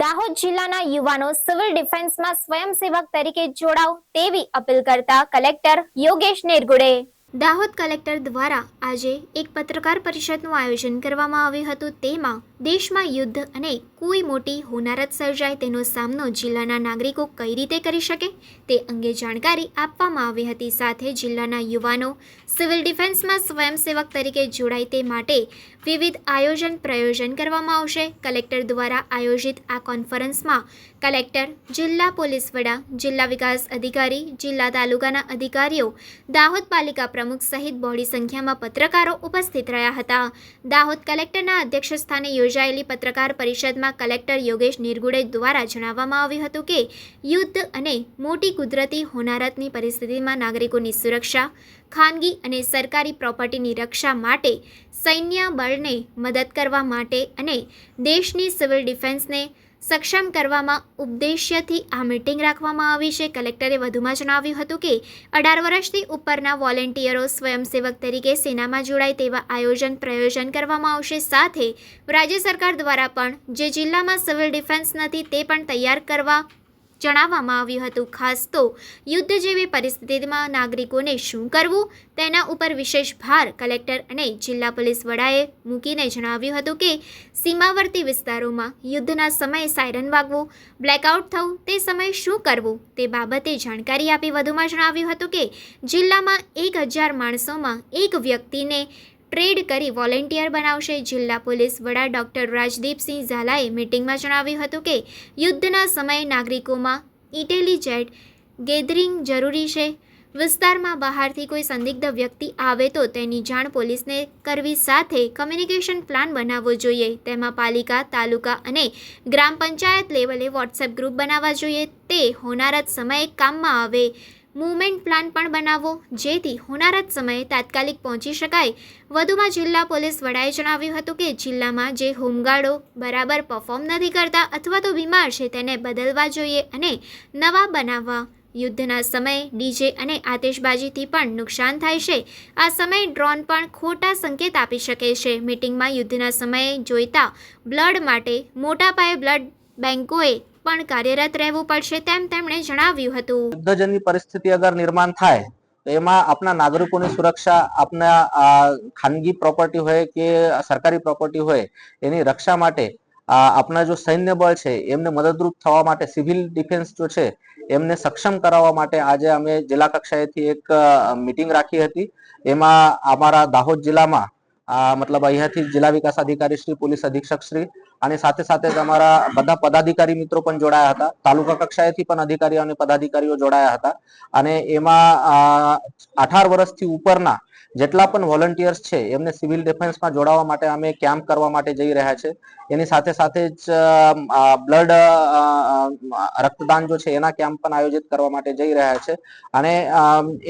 દાહોદ જિલ્લાના યુવાનો સિવિલ ડિફેન્સમાં સ્વયંસેવક તરીકે જોડાવ તેવી અપીલ કરતા કલેક્ટર યોગેશ નેરગુડે. દાહોદ કલેક્ટર દ્વારા આજે એક પત્રકાર પરિષદનું આયોજન કરવામાં આવ્યું હતું. તેમાં દેશમાં યુદ્ધ અને કોઈ મોટી હોનારત સર્જાય તેનો સામનો જિલ્લાના નાગરિકો કઈ રીતે કરી શકે તે અંગે જાણકારી આપવામાં આવી હતી. સાથે જિલ્લાના યુવાનો સિવિલ ડિફેન્સમાં સ્વયંસેવક તરીકે જોડાય તે માટે વિવિધ આયોજન પ્રયોજન કરવામાં આવશે. કલેક્ટર દ્વારા આયોજિત આ કોન્ફરન્સમાં કલેક્ટર, જિલ્લા પોલીસ વડા, જિલ્લા વિકાસ અધિકારી, જિલ્લા તાલુકાના અધિકારીઓ, દાહોદ પાલિકા પ્રમુખ સહિત બહોળી સંખ્યામાં પત્રકારો ઉપસ્થિત રહ્યા હતા. દાહોદ કલેક્ટરના અધ્યક્ષસ્થાને યોજાયેલી પત્રકાર પરિષદમાં કલેક્ટર યોગેશ નિર્ગુડે દ્વારા જણાવવામાં આવ્યું હતું કે યુદ્ધ અને મોટી કુદરતી હોનારતની પરિસ્થિતિમાં નાગરિકોની સુરક્ષા, ખાનગી અને સરકારી પ્રોપર્ટીની રક્ષા માટે સૈન્ય બળને મદદ કરવા માટે અને દેશની સિવિલ ડિફેન્સને સક્ષમ કરવામાં ઉદ્દેશ્યથી આ મીટિંગ રાખવામાં આવી છે. કલેક્ટરે વધુમાં જણાવ્યું હતું કે, અઢાર વર્ષથી ઉપરના વોલેન્ટિયરો સ્વયંસેવક તરીકે સેનામાં જોડાય તેવા આયોજન પ્રયોજન કરવામાં આવશે. સાથે રાજ્ય સરકાર દ્વારા પણ, જે જિલ્લામાં સિવિલ ડિફેન્સ નથી, તે પણ તૈયાર કરવા જણાવવામાં આવ્યું હતું. ખાસ તો યુદ્ધ જેવી પરિસ્થિતિમાં નાગરિકોને શું કરવું તેના ઉપર વિશેષ ભાર કલેક્ટર અને જિલ્લા પોલીસ વડાએ મૂકીને જણાવ્યું હતું કે સીમાવર્તી વિસ્તારોમાં યુદ્ધના સમયે સાયરન વાગવું, બ્લેકઆઉટ થવું, તે સમયે શું કરવું તે બાબતે જાણકારી આપી વધુમાં જણાવ્યું હતું કે જિલ્લામાં એક હજાર માણસોમાં એક વ્યક્તિને ટ્રેડ કરી વોલેન્ટિયર બનાવશે. જિલ્લા પોલીસ વડા ડોક્ટર રાજદીપસિંહ ઝાલાએ મીટિંગમાં જણાવ્યું હતું કે, યુદ્ધના સમયે નાગરિકોમાં ઇન્ટેલિજન્ટ ગેધરિંગ જરૂરી છે. વિસ્તારમાં બહારથી કોઈ સંદિગ્ધ વ્યક્તિ આવે તો તેની જાણ પોલીસને કરવી સાથે કમ્યુનિકેશન પ્લાન બનાવવો જોઈએ. તેમાં પાલિકા, તાલુકા અને ગ્રામ પંચાયત લેવલે વોટ્સએપ ગ્રુપ બનાવવા જોઈએ. તે હોનારત સમયે કામમાં આવે. મૂવમેન્ટ પ્લાન પણ બનાવવો જેથી હોનારત સમયે તાત્કાલિક પહોંચી શકાય. વધુમાં જિલ્લા પોલીસ વડાએ જણાવ્યું હતું કે જિલ્લામાં જે હોમગાર્ડો બરાબર પરફોર્મ નથી કરતા અથવા તો બીમાર છે તેને બદલવા જોઈએ અને નવા બનાવવા યુદ્ધના સમયે ડીજે અને આતિશબાજીથી પણ નુકસાન થાય છે. આ સમયે ડ્રોન પણ ખોટા સંકેત આપી શકે છે. મીટિંગમાં યુદ્ધના સમયે જોઈતા બ્લડ માટે મોટા પાયે બ્લડ બેન્કોએ પણ કાર્યરત રહેવું પડશે તેમ તેમણે જણાવ્યું હતું. યુદ્ધજન્ય પરિસ્થિતિ અગર નિર્માણ થાય, તો એમાં આપણા નાગરિકોની સુરક્ષા, આપના ખાનગી પ્રોપર્ટી હોય કે સરકારી પ્રોપર્ટી હોય, એની રક્ષા માટે આપણા જો સૈન્ય બળ છે, એમને મદદરૂપ થવા માટે, સિવિલ ડિફેન્સ જો છે, એમને સક્ષમ કરાવવા માટે આજે અમે જિલ્લા કક્ષાએથી એક મિટિંગ રાખી હતી. એમાં અમારા દાહોદ જિલ્લામાં મતલબ અહીંયાથી જિલ્લા વિકાસ અધિકારી શ્રી, પોલીસ અધિક્ષક શ્રી અને સાથે સાથે જ અમારા બધા પદાધિકારી મિત્રો પણ જોડાયા હતા. તાલુકા કક્ષાએથી પણ અધિકારીઓ અને પદાધિકારીઓ જોડાયા હતા. અને એમાં અઢાર વર્ષથી ઉપરના જેટલા પણ વોલન્ટિયર્સ છે, એમને સિવિલ ડિફેન્સમાં જોડાવા માટે અમે કેમ્પ કરવા માટે જઈ રહ્યા છે. એની સાથે સાથે જ બ્લડ રક્તદાન જો છે, એના કેમ્પ પણ આયોજિત કરવા માટે જઈ રહ્યા છે. અને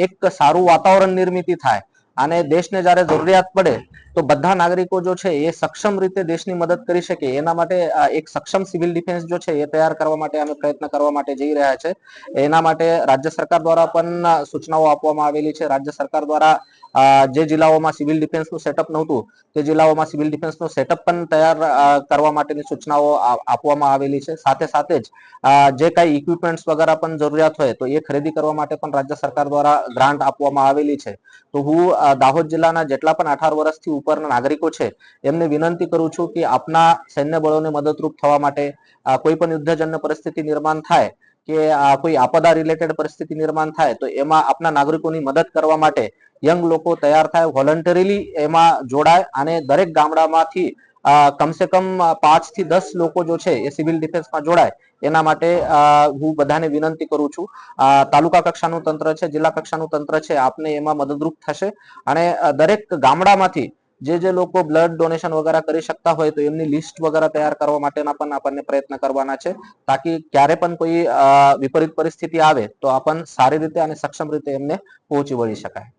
એક સારું વાતાવરણ નિર્મિતિ થાય અને દેશને જ્યારે જરૂરિયાત પડે, તો બધા નાગરિકો જો છે એ સક્ષમ રીતે દેશની મદદ કરી શકે. એના માટે એક સક્ષમ સિવિલ ડિફેન્સ જો છે એ તૈયાર કરવા માટે અમે પ્રયત્ન કરવા માટે જઈ રહ્યા છે. એના માટે રાજ્ય સરકાર દ્વારા પણ સૂચનાઓ આપવામાં આવેલી છે. રાજ્ય સરકાર દ્વારા જે જિલ્લાઓમાં સિવિલ ડિફેન્સનું સેટઅપ નહોતું, તે જિલ્લાઓમાં સિવિલ ડિફેન્સનું સેટઅપ પણ તૈયાર કરવા માટેની સૂચનાઓ આપવામાં આવેલી છે. સાથે સાથે જ જે કાંઈ ઇક્વિપમેન્ટ્સ વગેરે પણ જરૂરિયાત હોય તો એ ખરીદી કરવા માટે પણ રાજ્ય સરકાર દ્વારા ગ્રાન્ટ આપવામાં આવેલી છે. તો હું દાહોદ જિલ્લાના જેટલા પણ અઢાર વર્ષથી ઉપરના નાગરિકો છે, એમને વિનંતી કરું છું કે આપના સૈન્ય બળોને મદદરૂપ થવા માટે કોઈ પણ યુદ્ધજન્ય પરિસ્થિતિ નિર્માણ થાય કે આ કોઈ આપદા રિલેટેડ પરિસ્થિતિ નિર્માણ થાય તો એમાં આપના નાગરિકોની મદદ કરવા માટે યંગ લોકો તૈયાર થાય વોલન્ટરીલી એમાં જોડાય અને દરેક ગામડામાંથી કમસે કમ પાંચથી દસ લોકો જો છે એ સિવિલ ડિફેન્સમાં જોડાય, એના માટે હું બધાને વિનંતી કરું છું. તાલુકા કક્ષાનું તંત્ર છે, જિલ્લા કક્ષાનું તંત્ર છે, આપને એમાં મદદરૂપ થશે અને દરેક ગામડામાંથી જે જે લોકો બ્લડ ડોનેશન વગેરે કરી શકતા હોય તો એમની લિસ્ટ વગેરે તૈયાર કરવા માટેના પણ આપણને પ્રયત્ન કરવાના છે. તાકી ક્યારે પણ કોઈ વિપરીત પરિસ્થિતિ આવે તો આપણ સારી રીતે અને સક્ષમ રીતે એમને પહોંચી વળી શકાય.